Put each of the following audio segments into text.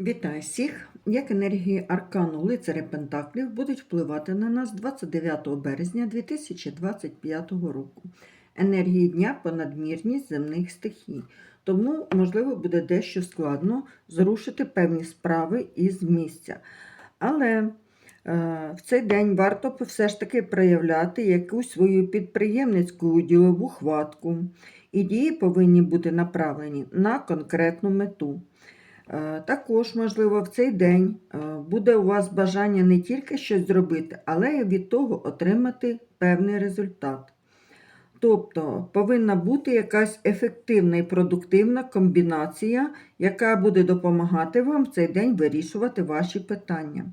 Вітаю всіх! Як енергії аркану Лицаря Пентаклів будуть впливати на нас 29 березня 2025 року. Енергії дня понадмірність земних стихій. Тому, можливо, буде дещо складно зрушити певні справи із місця. Але е, в цей день варто все ж таки проявляти якусь свою підприємницьку ділову хватку. І дії повинні бути направлені на конкретну мету. Е, Також, можливо, в цей день е, буде у вас бажання не тільки щось зробити, але й від того отримати певний результат. Тобто повинна бути якась ефективна і продуктивна комбінація, яка буде допомагати вам в цей день вирішувати ваші питання.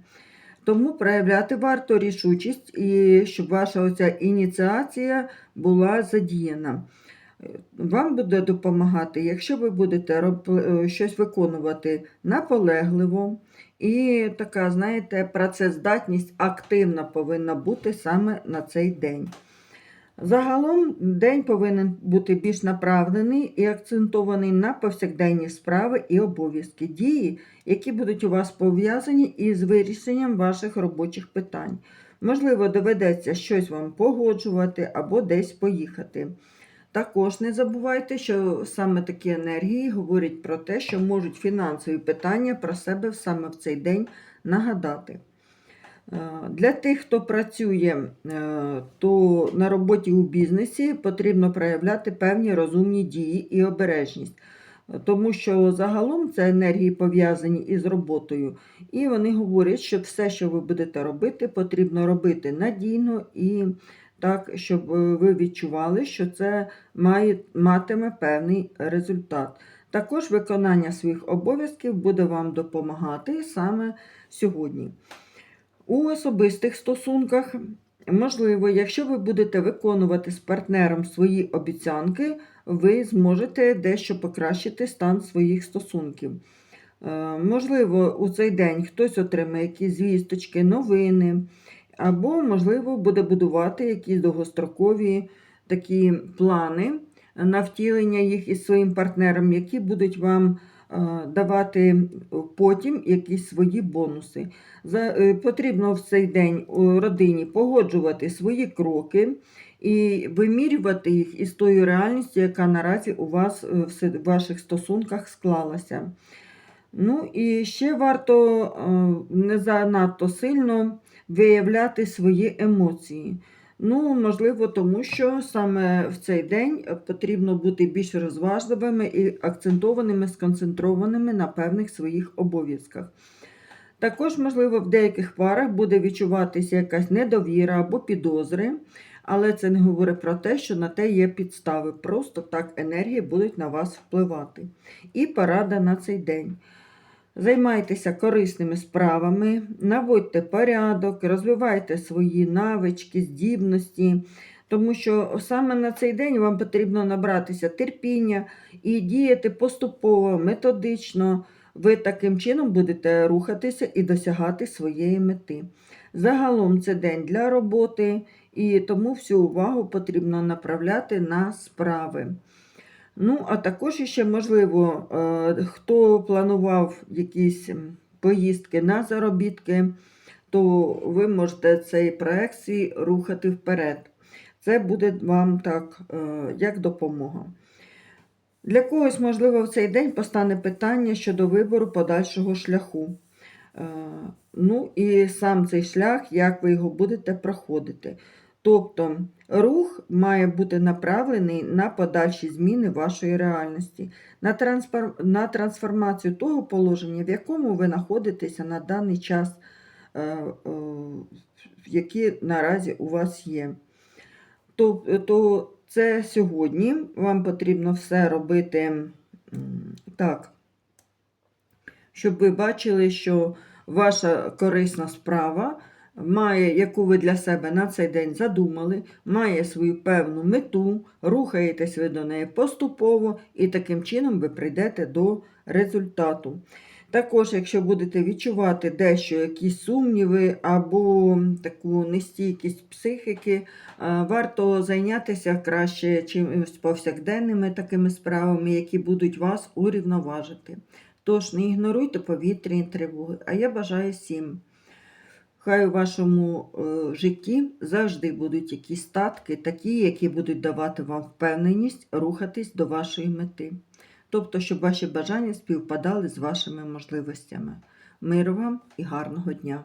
Тому проявляти варто рішучість, і щоб ваша оця ініціація була задіяна. Вам буде допомагати, якщо ви будете е, щось виконувати наполегливо, і така, знаєте, працездатність активна повинна бути саме на цей день. Загалом день повинен бути більш направлений і акцентований на повсякденні справи і обов'язки, дії, які будуть у вас пов'язані із вирішенням ваших робочих питань. Можливо, доведеться щось вам погоджувати або десь поїхати. Також не забувайте, що саме такі енергії говорять про те, що можуть фінансові питання про себе саме в цей день нагадати. Е, Для тих, хто працює, е, то на роботі у бізнесі потрібно проявляти певні розумні дії і обережність, тому що загалом це енергії пов'язані із роботою, і вони говорять, що все, що ви будете робити, потрібно робити надійно і так, щоб е, ви відчували, що це має, матиме певний результат. Також виконання своїх обов'язків буде вам допомагати саме сьогодні. У особистих стосунках, можливо, якщо ви будете виконувати з партнером свої обіцянки, ви зможете дещо покращити стан своїх стосунків. Е, Можливо, у цей день хтось отримає якісь звісточки, новини, або, можливо, буде будувати якісь довгострокові такі плани на втілення їх із своїм партнером, які будуть вам е, давати потім якісь свої бонуси. Е, Потрібно в цей день родині погоджувати свої кроки і вимірювати їх із тою реальністю, яка наразі у вас е, в ваших стосунках склалася. Ну і ще варто не занадто сильно виявляти свої емоції. Ну, можливо, тому що саме в цей день потрібно бути більш розважливими і акцентованими, сконцентрованими на певних своїх обов'язках. Також, можливо, в деяких парах буде відчуватися якась недовіра або підозри, але це не говорить про те, що на те є підстави. Просто так енергії будуть на вас впливати. І порада на цей день. Займайтеся корисними справами, наводьте порядок, розвивайте свої навички, здібності, тому що саме на цей день вам потрібно набратися терпіння і діяти поступово, методично. Ви таким чином будете рухатися і досягати своєї мети. Загалом це день для роботи, і тому всю увагу потрібно направляти на справи. Ну, а також ще, можливо, е, хто планував якісь поїздки на заробітки, то ви можете цей проект свій рухати вперед. Це буде вам так, е, як допомога. Для когось, можливо, в цей день постане питання щодо вибору подальшого шляху. Е, Ну і сам цей шлях, як ви його будете проходити. Тобто рух має бути направлений на подальші зміни вашої реальності, на, трансформацію того положення, в якому ви знаходитеся на даний час, е, е, які наразі у вас є. То, то це сьогодні вам потрібно все робити так, щоб ви бачили, що ваша корисна справа має, яку ви для себе на цей день задумали, має свою певну мету, рухаєтесь ви до неї поступово, і таким чином ви прийдете до результату. Також, якщо будете відчувати дещо якісь сумніви або таку нестійкість психіки, е, варто зайнятися краще чимось повсякденними такими справами, які будуть вас урівноважити. Тож не ігноруйте повітряні тривоги. А я бажаю всім. Хай у вашому е, житті завжди будуть якісь статки, такі, які будуть давати вам впевненість рухатись до вашої мети. Тобто, щоб ваші бажання співпадали з вашими можливостями. Миру вам і гарного дня!